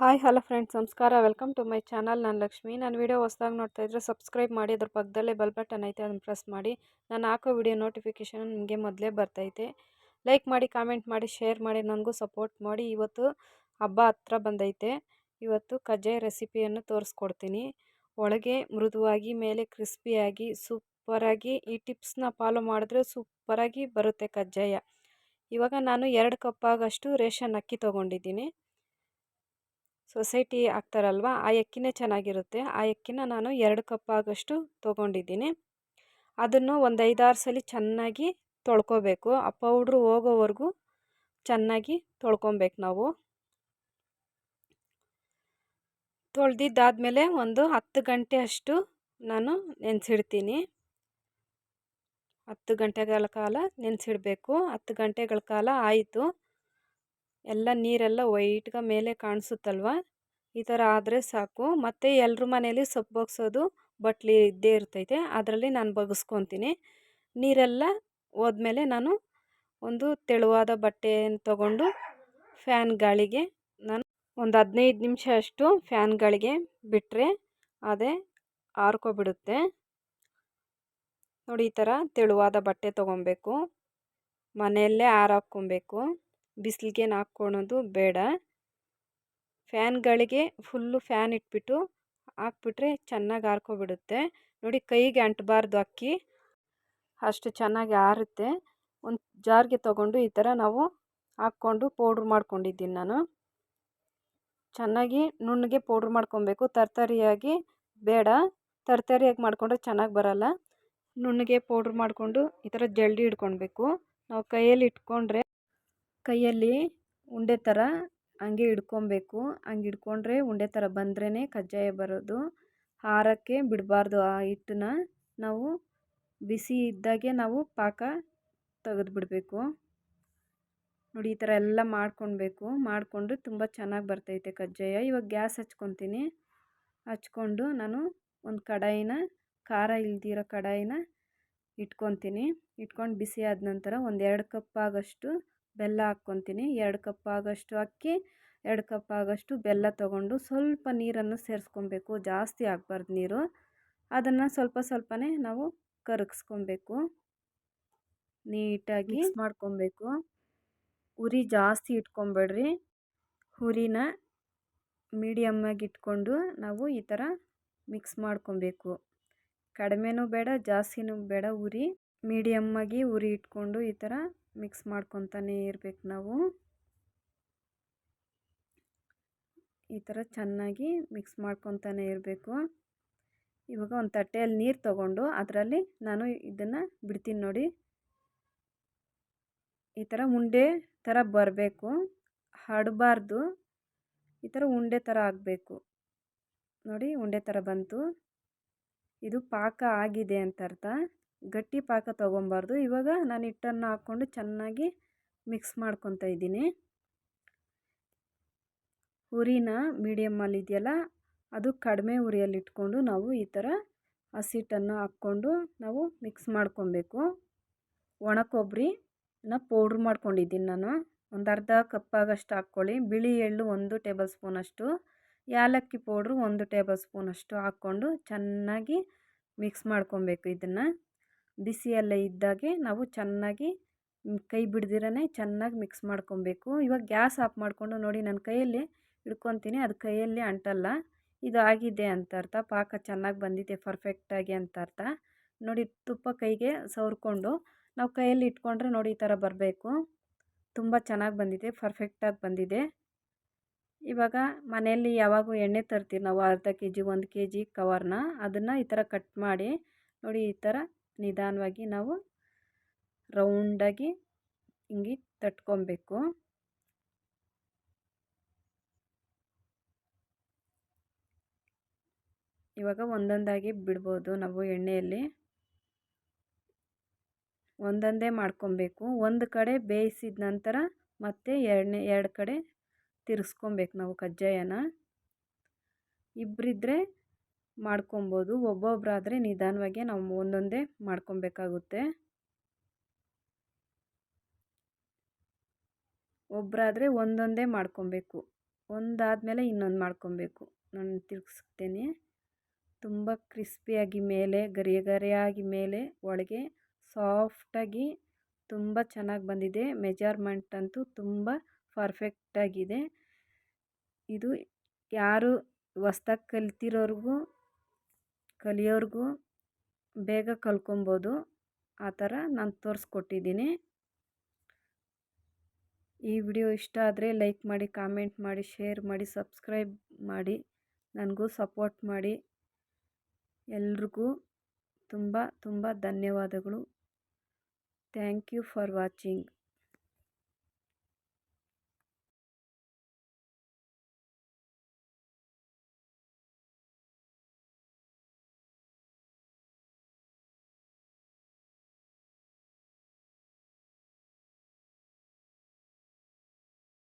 Hi, hello friends, ನಮಸ್ಕಾರ. Welcome to my channel. ನಾನು ಲಕ್ಷ್ಮಿ. ನಾನು ವೀಡಿಯೋ ಹೊಸದಾಗಿ ನೋಡ್ತಾ ಇದ್ದರೆ ಸಬ್ಸ್ಕ್ರೈಬ್ ಮಾಡಿ, ಅದ್ರ ಪಕ್ಕದಲ್ಲೇ ಬಲ್ ಬಟನ್ ಐತೆ, ಅದನ್ನು ಪ್ರೆಸ್ ಮಾಡಿ. ನಾನು ಹಾಕೋ ವಿಡಿಯೋ ನೋಟಿಫಿಕೇಷನ್ ನಿಮಗೆ ಮೊದಲೇ ಬರ್ತೈತೆ. ಲೈಕ್ ಮಾಡಿ, ಕಾಮೆಂಟ್ ಮಾಡಿ, ಶೇರ್ ಮಾಡಿ, ನನಗೂ ಸಪೋರ್ಟ್ ಮಾಡಿ. ಇವತ್ತು ಹಬ್ಬ ಹತ್ರ ಬಂದೈತೆ. ಇವತ್ತು ಕಜ್ಜಾಯ ರೆಸಿಪಿಯನ್ನು ತೋರಿಸ್ಕೊಡ್ತೀನಿ. ಒಳಗೆ ಮೃದುವಾಗಿ, ಮೇಲೆ ಕ್ರಿಸ್ಪಿಯಾಗಿ, ಸೂಪರಾಗಿ ಈ ಟಿಪ್ಸ್ನ ಫಾಲೋ ಮಾಡಿದ್ರೆ ಸೂಪರಾಗಿ ಬರುತ್ತೆ ಕಜ್ಜಾಯ. ಇವಾಗ ನಾನು ಎರಡು ಕಪ್ ಆಗಷ್ಟು ರೇಷನ್ ಅಕ್ಕಿ ತೊಗೊಂಡಿದ್ದೀನಿ. ಸೊಸೈಟಿ ಹಾಕ್ತಾರಲ್ವ ಆ ಅಕ್ಕಿನೇ ಚೆನ್ನಾಗಿರುತ್ತೆ. ಆ ಅಕ್ಕಿನ ನಾನು ಎರಡು ಕಪ್ ಆಗೋಷ್ಟು ತೊಗೊಂಡಿದ್ದೀನಿ. ಅದನ್ನು ಒಂದು ಐದಾರು ಸಲ ಚೆನ್ನಾಗಿ ತೊಳ್ಕೊಬೇಕು. ಆ ಪೌಡ್ರು ಹೋಗೋವರೆಗೂ ಚೆನ್ನಾಗಿ ತೊಳ್ಕೊಬೇಕು ನಾವು. ತೊಳೆದಿದ್ದಾದಮೇಲೆ ಒಂದು ಹತ್ತು ಗಂಟೆ ಅಷ್ಟು ನಾನು ನೆನೆಸಿಡ್ತೀನಿ. ಹತ್ತು ಗಂಟೆಗಳ ಕಾಲ ನೆನೆಸಿಡಬೇಕು. ಹತ್ತು ಗಂಟೆಗಳ ಕಾಲ ಆಯಿತು. ಎಲ್ಲ ನೀರೆಲ್ಲ ವೈಟ್ಗೆ ಮೇಲೆ ಕಾಣಿಸುತ್ತಲ್ವ? ಈ ಥರ ಆದರೆ ಸಾಕು. ಮತ್ತು ಎಲ್ಲರ ಮನೇಲಿ ಸೊಪ್ಪು ಬಗ್ಸೋದು ಬಟ್ಲಿ ಇದ್ದೇ ಇರ್ತೈತೆ. ಅದರಲ್ಲಿ ನಾನು ಬಗ್ಸ್ಕೊತೀನಿ. ನೀರೆಲ್ಲ ಹೋದ್ಮೇಲೆ ನಾನು ಒಂದು ತೆಳುವಾದ ಬಟ್ಟೆಯನ್ನು ತಗೊಂಡು ಫ್ಯಾನ್ ಗಾಳಿಗೆ ನಾನು ಒಂದು ಹದಿನೈದು ನಿಮಿಷ ಅಷ್ಟು ಫ್ಯಾನ್ ಗಾಳಿಗೆ ಬಿಟ್ಟರೆ ಅದೇ ಆರ್ಕೊಬಿಡುತ್ತೆ. ನೋಡಿ ಈ ಥರ ತೆಳುವಾದ ಬಟ್ಟೆ ತೊಗೊಬೇಕು. ಮನೆಯಲ್ಲೇ ಆರಾಕ್ಕೊಬೇಕು ಬಿಸಿಲಿಗೇನು ಹಾಕ್ಕೊಳೋದು ಬೇಡ. ಫ್ಯಾನ್ಗಳಿಗೆ ಫುಲ್ಲು ಫ್ಯಾನ್ ಇಟ್ಬಿಟ್ಟು ಹಾಕ್ಬಿಟ್ರೆ ಚೆನ್ನಾಗಿ ಆರ್ಕೊಬಿಡುತ್ತೆ. ನೋಡಿ ಕೈಗೆ ಅಂಟಬಾರ್ದು ಅಕ್ಕಿ. ಅಷ್ಟು ಚೆನ್ನಾಗಿ ಆರುತ್ತೆ. ಒಂದು ಜಾರ್ಗೆ ತೊಗೊಂಡು ಈ ಥರ ನಾವು ಹಾಕ್ಕೊಂಡು ಪೌಡ್ರ್ ಮಾಡ್ಕೊಂಡಿದ್ದೀನಿ ನಾನು. ಚೆನ್ನಾಗಿ ನುಣ್ಣಗೆ ಪೌಡ್ರ್ ಮಾಡ್ಕೊಬೇಕು. ತರ್ತರಿಯಾಗಿ ಬೇಡ. ತರ್ತರಿಯಾಗಿ ಮಾಡಿಕೊಂಡ್ರೆ ಚೆನ್ನಾಗಿ ಬರಲ್ಲ. ನುಣ್ಣಗೆ ಪೌಡ್ರ್ ಮಾಡಿಕೊಂಡು ಈ ಥರ ಜಲ್ಡಿ ಹಿಡ್ಕೊಳ್ಬೇಕು ನಾವು ಕೈಯಲ್ಲಿ ಇಟ್ಕೊಂಡ್ರೆ ಕೈಯಲ್ಲಿ ಉಂಡೆ ಥರ ಹಂಗೆ ಹಿಡ್ಕೊಬೇಕು. ಹಂಗೆ ಹಿಡ್ಕೊಂಡ್ರೆ ಉಂಡೆ ಥರ ಬಂದ್ರೇ ಕಜ್ಜಾಯ ಬರೋದು. ಹಾರಕ್ಕೆ ಬಿಡಬಾರ್ದು ಆ ಹಿಟ್ಟನ್ನ. ನಾವು ಬಿಸಿ ಇದ್ದಾಗೆ ನಾವು ಪಾಕ ತೆಗೆದ್ಬಿಡ್ಬೇಕು. ನೋಡಿ, ಈ ಥರ ಎಲ್ಲ ಮಾಡ್ಕೊಳ್ಬೇಕು. ಮಾಡಿಕೊಂಡ್ರೆ ತುಂಬ ಚೆನ್ನಾಗಿ ಬರ್ತೈತೆ ಕಜ್ಜಾಯ. ಇವಾಗ ಗ್ಯಾಸ್ ಹಚ್ಕೊತೀನಿ. ಹಚ್ಕೊಂಡು ನಾನು ಒಂದು ಕಡಾಯಿನ, ಖಾರ ಇಲ್ದಿರೋ ಕಡಾಯಿನ ಇಟ್ಕೊತೀನಿ. ಇಟ್ಕೊಂಡು ಬಿಸಿ ಆದ ನಂತರ ಒಂದೆರಡು ಕಪ್ ಆಗೋಷ್ಟು ಬೆಲ್ಲ ಹಾಕ್ಕೊತೀನಿ. ಎರಡು ಕಪ್ ಆಗೋಷ್ಟು ಅಕ್ಕಿ ಎರಡು ಕಪ್ ಆಗೋಷ್ಟು ಬೆಲ್ಲ ತೊಗೊಂಡು ಸ್ವಲ್ಪ ನೀರನ್ನು ಸೇರಿಸ್ಕೊಬೇಕು. ಜಾಸ್ತಿ ಆಗಬಾರ್ದು ನೀರು. ಅದನ್ನು ಸ್ವಲ್ಪ ಸ್ವಲ್ಪನೇ ನಾವು ಕರಗಿಸ್ಕೊಬೇಕು. ನೀಟಾಗಿ ಮಿಕ್ಸ್ ಮಾಡ್ಕೊಬೇಕು. ಉರಿ ಜಾಸ್ತಿ ಇಟ್ಕೊಬೇಡ್ರಿ. ಹುರಿನ ಮೀಡಿಯಮ್ಮಾಗಿ ಇಟ್ಕೊಂಡು ನಾವು ಈ ಥರ ಮಿಕ್ಸ್ ಮಾಡ್ಕೊಬೇಕು. ಕಡಿಮೆನೂ ಬೇಡ ಜಾಸ್ತಿನೂ ಬೇಡ ಉರಿ. ಮೀಡಿಯಮ್ಮಾಗಿ ಉರಿ ಇಟ್ಕೊಂಡು ಈ ಥರ ಮಿಕ್ಸ್ ಮಾಡ್ಕೊತಾನೆ ಇರಬೇಕು ನಾವು. ಈ ಥರ ಚೆನ್ನಾಗಿ ಮಿಕ್ಸ್ ಮಾಡ್ಕೊತಾನೆ ಇರಬೇಕು. ಇವಾಗ ಒಂದು ತಟ್ಟೆಯಲ್ಲಿ ನೀರು ತಗೊಂಡು ಅದರಲ್ಲಿ ನಾನು ಇದನ್ನು ಬಿಡ್ತೀನಿ ನೋಡಿ. ಈ ಥರ ಉಂಡೆ ಥರ ಬರಬೇಕು. ಹಡಬಾರ್ದು ಈ ಥರ ಉಂಡೆ ಥರ ಆಗಬೇಕು. ನೋಡಿ ಉಂಡೆ ಥರ ಬಂತು. ಇದು ಪಾಕ ಆಗಿದೆ ಅಂತ ಅರ್ಥ. ಗಟ್ಟಿ ಪಾಕ ತೊಗೊಬಾರ್ದು. ಇವಾಗ ನಾನು ಹಿಟ್ಟನ್ನು ಹಾಕ್ಕೊಂಡು ಚೆನ್ನಾಗಿ ಮಿಕ್ಸ್ ಮಾಡ್ಕೊತಾ ಇದ್ದೀನಿ. ಉರಿನ ಮೀಡಿಯಮ್ಮಲ್ಲಿ ಇದೆಯಲ್ಲ, ಅದು ಕಡಿಮೆ ಉರಿಯಲ್ಲಿ ಇಟ್ಕೊಂಡು ನಾವು ಈ ಥರ ಹಸಿಟ್ಟನ್ನು ಹಾಕ್ಕೊಂಡು ನಾವು ಮಿಕ್ಸ್ ಮಾಡ್ಕೊಬೇಕು. ಒಣ ಕೊಬ್ಬರಿನ ಪೌಡ್ರ್ ಮಾಡ್ಕೊಂಡಿದ್ದೀನಿ ನಾನು. ಒಂದು ಅರ್ಧ ಕಪ್ಪಾಗಷ್ಟು ಹಾಕ್ಕೊಳ್ಳಿ. ಬಿಳಿ ಎಳ್ಳು ಒಂದು ಟೇಬಲ್ ಸ್ಪೂನಷ್ಟು ಏಲಕ್ಕಿ ಪೌಡ್ರು ಒಂದು ಟೇಬಲ್ ಸ್ಪೂನಷ್ಟು ಹಾಕ್ಕೊಂಡು ಚೆನ್ನಾಗಿ ಮಿಕ್ಸ್ ಮಾಡ್ಕೊಬೇಕು ಇದನ್ನು. ಬಿಸಿಯಲ್ಲೇ ಇದ್ದಾಗೆ ನಾವು ಚೆನ್ನಾಗಿ ಕೈ ಬಿಡ್ದಿರೇ ಚೆನ್ನಾಗಿ ಮಿಕ್ಸ್ ಮಾಡ್ಕೊಬೇಕು. ಇವಾಗ ಗ್ಯಾಸ್ ಆಫ್ ಮಾಡಿಕೊಂಡು ನೋಡಿ ನನ್ನ ಕೈಯಲ್ಲಿ ಹಿಡ್ಕೊತೀನಿ, ಅದು ಕೈಯಲ್ಲಿ ಅಂಟಲ್ಲ. ಇದು ಆಗಿದೆ ಅಂತ ಅರ್ಥ ಪಾಕ ಚೆನ್ನಾಗಿ ಬಂದಿದೆ ಪರ್ಫೆಕ್ಟಾಗಿ ಅಂತ ಅರ್ಥ ನೋಡಿ ತುಪ್ಪ ಕೈಗೆ ಸವರ್ಕೊಂಡು ನಾವು ಕೈಯಲ್ಲಿ ಇಟ್ಕೊಂಡ್ರೆ ನೋಡಿ ಈ ಥರ ಬರಬೇಕು. ತುಂಬ ಚೆನ್ನಾಗಿ ಬಂದಿದೆ ಪರ್ಫೆಕ್ಟಾಗಿ ಬಂದಿದೆ. ಇವಾಗ ಮನೆಯಲ್ಲಿ ಯಾವಾಗೂ ಎಣ್ಣೆ ತರ್ತೀವಿ, ನಾವು ಅರ್ಧ ಕೆ ಜಿ ಒಂದು ಕೆ ಜಿ ಕವರ್ನ, ಅದನ್ನು ಈ ಥರ ಕಟ್ ಮಾಡಿ ನೋಡಿ ಈ ಥರ ನಿಧಾನವಾಗಿ ನಾವು ರೌಂಡಾಗಿ ಹಿಂಗೆ ತಟ್ಕೊಬೇಕು. ಇವಾಗ ಒಂದೊಂದಾಗಿ ಬಿಡ್ಬೋದು ನಾವು ಎಣ್ಣೆಯಲ್ಲಿ. ಒಂದೊಂದೇ ಮಾಡ್ಕೊಬೇಕು. ಒಂದು ಕಡೆ ಬೇಯಿಸಿದ ನಂತರ ಮತ್ತೆ ಎರಡನೇ, ಎರಡು ಕಡೆ ತಿರ್ಸ್ಕೊಬೇಕು ನಾವು ಕಜ್ಜಾಯನ. ಇಬ್ಬರಿದ್ರೆ ಮಾಡ್ಕೊಬೋದು. ಒಬ್ಬೊಬ್ಬರಾದ್ರೆ ನಿಧಾನವಾಗಿ ನಾವು ಒಂದೊಂದೇ ಮಾಡ್ಕೊಬೇಕಾಗುತ್ತೆ. ಒಬ್ಬರಾದ್ರೆ ಒಂದೊಂದೇ ಮಾಡ್ಕೊಬೇಕು. ಒಂದಾದಮೇಲೆ ಇನ್ನೊಂದು ಮಾಡ್ಕೊಬೇಕು. ನಾನು ತಿರುಗಿಸ್ತೇನೆ ತುಂಬ ಕ್ರಿಸ್ಪಿಯಾಗಿ ಮೇಲೆ ಗರಿ ಗರಿಯಾಗಿ ಮೇಲೆ, ಒಳಗೆ ಸಾಫ್ಟಾಗಿ ತುಂಬ ಚೆನ್ನಾಗಿ ಬಂದಿದೆ. ಮೆಜರ್ಮೆಂಟ್ ಅಂತೂ ತುಂಬ ಪರ್ಫೆಕ್ಟಾಗಿದೆ. ಇದು ಯಾರು ಹೊಸ್ದಾಗಿ ಕಲ್ತಿರೋರಿಗೂ ಕಲಿಯೋರಿಗೂ ಬೇಗ ಕಲ್ಕೊಬೋದು. ಆ ಥರ ನಾನು ತೋರಿಸ್ಕೊಟ್ಟಿದ್ದೀನಿ. ಈ ವಿಡಿಯೋ ಇಷ್ಟ ಆದರೆ ಲೈಕ್ ಮಾಡಿ, ಕಾಮೆಂಟ್ ಮಾಡಿ, ಶೇರ್ ಮಾಡಿ, ಸಬ್ಸ್ಕ್ರೈಬ್ ಮಾಡಿ. ನನಗೂ ಸಪೋರ್ಟ್ ಮಾಡಿ. ಎಲ್ರಿಗೂ ತುಂಬ ತುಂಬ ಧನ್ಯವಾದಗಳು. Thank you for watching.